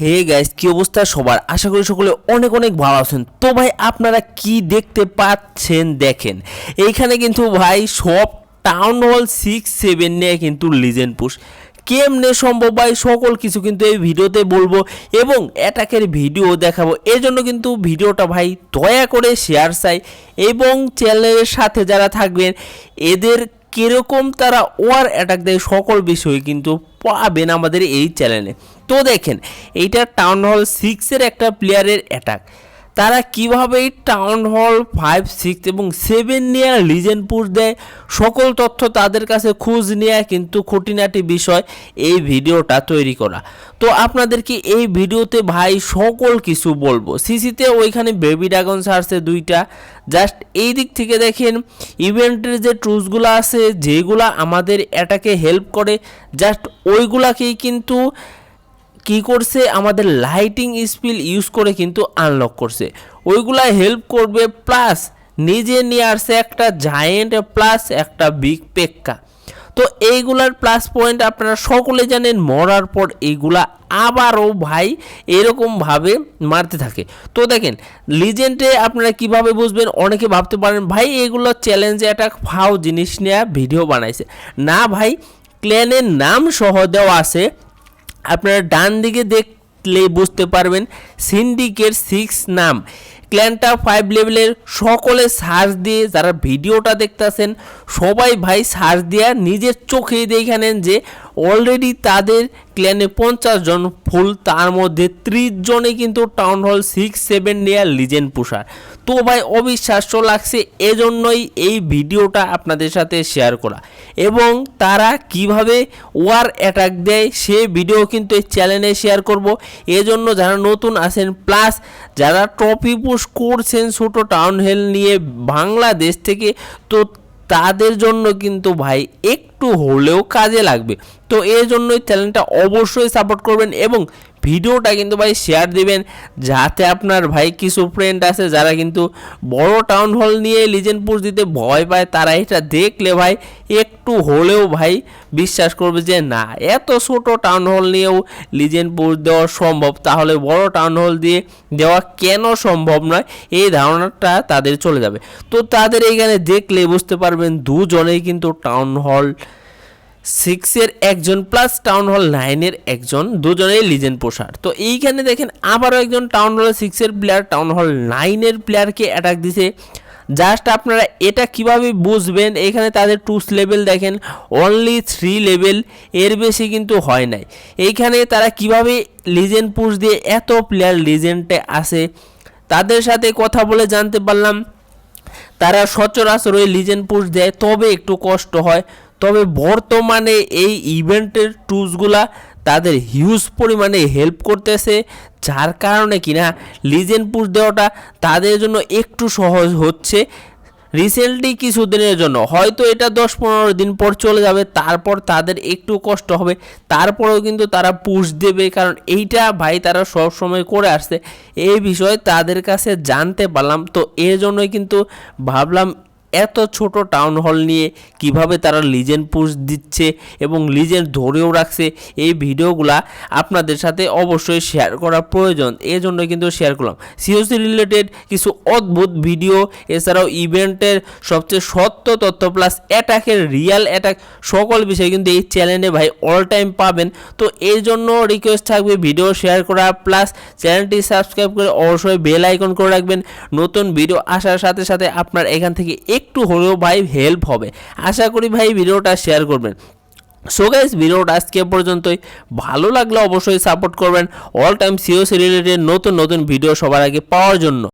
Hey guys কি অবস্থা সবার? আশা করি সকলে অনেক অনেক ভালো আছেন। তো ভাই, আপনারা কি দেখতে পাচ্ছেন? দেখেন, এইখানে কিন্তু ভাই সব টাউন হল সিক্স সেভেন নিয়ে কিন্তু লিজেন্ড পুশ কেমনে সম্ভব ভাই? সকল কিছু কিন্তু এই ভিডিওতে বলব এবং অ্যাটাকের ভিডিও দেখাবো। এই জন্য কিন্তু ভিডিওটা ভাই দয়া করে শেয়ার চাই এবং চ্যানেলের সাথে যারা থাকবেন, এদের কীরকম তারা ওয়ার অ্যাটাক দেয় সকল বিষয় কিন্তু পাবেন আমাদের এই চ্যানেলে তো দেখেন, এইটা টাউন হল সিক্সের একটা প্লেয়ারের অ্যাটাক তারা কীভাবে টাউন হল ফাইভ সিক্স এবং সেভেন নিয়ে লিজেন্ড পুশ দেয়, সকল তথ্য তাদের কাছে খোঁজ নেওয়া কিন্তু খুঁটিনাটি বিষয় এই ভিডিওটা তৈরি করা। তো আপনাদেরকে এই ভিডিওতে ভাই সকল কিছু বলব। সিসিতে ওইখানে বেবি ড্রাগন সার্সে দুইটা। জাস্ট এই দিক থেকে দেখেন ইভেন্টের যে ট্রুসগুলো আছে, যেগুলা আমাদের অ্যাটাকে হেল্প করে জাস্ট ওইগুলাকেই কিন্তু কি করছে? আমাদের লাইটিং স্পিল ইউজ করে কিন্তু আনলক করছে। ওইগুলা হেল্প করবে প্লাস নিজে নিয়ে আসছে একটা জায়েন্ট প্লাস একটা বিগ পেক্কা তো এইগুলার প্লাস পয়েন্ট আপনারা সকলে জানেন, মরার পর এইগুলা আবারও ভাই এরকমভাবে মারতে থাকে। তো দেখেন লিজেন্ডে আপনারা কীভাবে বুঝবেন? অনেকে ভাবতে পারেন, ভাই, এগুলো চ্যালেঞ্জে একটা ফাও জিনিস নেওয়া ভিডিও বানাইছে। না ভাই ক্ল্যানের নাম সহ দেওয়া আছে আপনারা ডান দিকে দেখলে বুঝতে পারবেন সিন্ডিকেট সিক্স নাম। ক্ল্যানটা ফাইভ লেভেলের সকলে সার্চ দিয়ে যারা ভিডিওটা দেখতেছেন, সবাই ভাই সার্চ দিয়ে নিজের চোখেই দেখে নেন যে অলরেডি তাদের ক্ল্যানে পঞ্চাশ জন ফুল তার মধ্যে ত্রিশ জনে কিন্তু টাউন হল সিক্স সেভেন নিয়ে লিজেন্ড পুষার তো ভাই অবিশ্বাস্য লাগছে, এজন্যই এই ভিডিওটা আপনাদের সাথে শেয়ার করা। এবং তারা কীভাবে ওয়ার অ্যাটাক দেয়, সে ভিডিও কিন্তু এই চ্যানেলে শেয়ার করব। এজন্য যারা নতুন আছেন প্লাস যারা ট্রফি পুশ করছেন ছোট টাউন হেল নিয়ে বাংলাদেশ থেকে তো তাদের জন্য কিন্তু ভাই একটু হলেও কাজে লাগবে। তো এই জন্যই চ্যানেলটা অবশ্যই সাপোর্ট করবেন এবং ভিডিওটা কিন্তু ভাই শেয়ার দিবেন যাতে আপনার ভাই কিছু ফ্রেন্ড আছে যারা কিন্তু বড় টাউন হল নিয়ে লিজেনপুর দিতে ভয় পায়, তারা এটা দেখলে ভাই একটু হলেও ভাই বিশ্বাস করবে যে, না, এত ছোট টাউন হল নিয়েও লিজেনপুর দেওয়া সম্ভব। তাহলে বড় টাউন হল দিয়ে দেওয়া কেন সম্ভব নয়? এই ধারণাটা তাদের চলে যাবে। তো তাদের এইখানে দেখলে বুঝতে পারবেন দুজনেই কিন্তু টাউন হল সিক্সের একজন প্লাস টাউন হল নাইনের একজন, দুজনেই লিজেন্ড পোষার তো এইখানে দেখেন আবারও একজন টাউন হল সিক্সের প্লেয়ার টাউন হল নাইনের প্লেয়ারকে অ্যাটাক দিছে। জাস্ট আপনারা এটা কীভাবে বুঝবেন? এখানে তাদের টুস লেভেল দেখেন অনলি থ্রি লেভেল এর বেশি কিন্তু হয় নাই। এইখানে তারা কীভাবে লিজেন্ড পুশ দিয়ে এত প্লেয়ার লিজেন্ডে আসে? তাদের সাথে কথা বলে জানতে পারলাম। তারা সচরাচর ওই লিজেন্ড পুশ দেয়, তবে একটু কষ্ট হয়। তবে বর্তমানে এই ইভেন্টের টুলসগুলা তাদের হিউজ পরিমাণে হেল্প করতেছে, যার কারণে কিনা লিজেন্ড পুশ দেওয়াটা তাদের জন্য একটু সহজ হচ্ছে। রিসেন্টলি কিছুদিনের জন্য, হয়তো এটা দশ পনেরো দিন পর চলে যাবে, তারপর তাদের একটু কষ্ট হবে, তারপরেও কিন্তু তারা পুশ দেবে, কারণ এইটা ভাই তারা সব সময় করে আসছে। এই বিষয়ে তাদের কাছে জানতে পারলাম, তো এর জন্যই কিন্তু ভাবলাম এত ছোট টাউন হল নিয়ে কীভাবে তারা লিজেন্ড পুশ দিচ্ছে এবং লিজেন্ড ধরেও রাখছে, এই ভিডিওগুলা আপনাদের সাথে অবশ্যই শেয়ার করা প্রয়োজন। এই জন্য কিন্তু শেয়ার করলাম। সিওসি রিলেটেড কিছু অদ্ভুত ভিডিও এছাড়াও ইভেন্টের সবচেয়ে সত্য তথ্য প্লাস অ্যাটাকের রিয়াল অ্যাটাক সকল বিষয় কিন্তু এই চ্যানেলে ভাই অল টাইম পাবেন। তো এই জন্য রিকোয়েস্ট থাকবে ভিডিও শেয়ার করা প্লাস চ্যানেলটি সাবস্ক্রাইব করে অবশ্যই বেল আইকন করে রাখবেন। নতুন ভিডিও আসার সাথে সাথে আপনার এখান থেকে একটু হলেও ভাই হেল্প হবে। আশা করি ভাই ভিডিওটা শেয়ার করবেন। সো গাইজ ভিডিওটা আজকে পর্যন্তই। ভালো লাগলে অবশ্যই সাপোর্ট করবেন। অল টাইম সিওসি রিলেটেড নতুন নতুন ভিডিও সবার আগে পাওয়ার জন্য।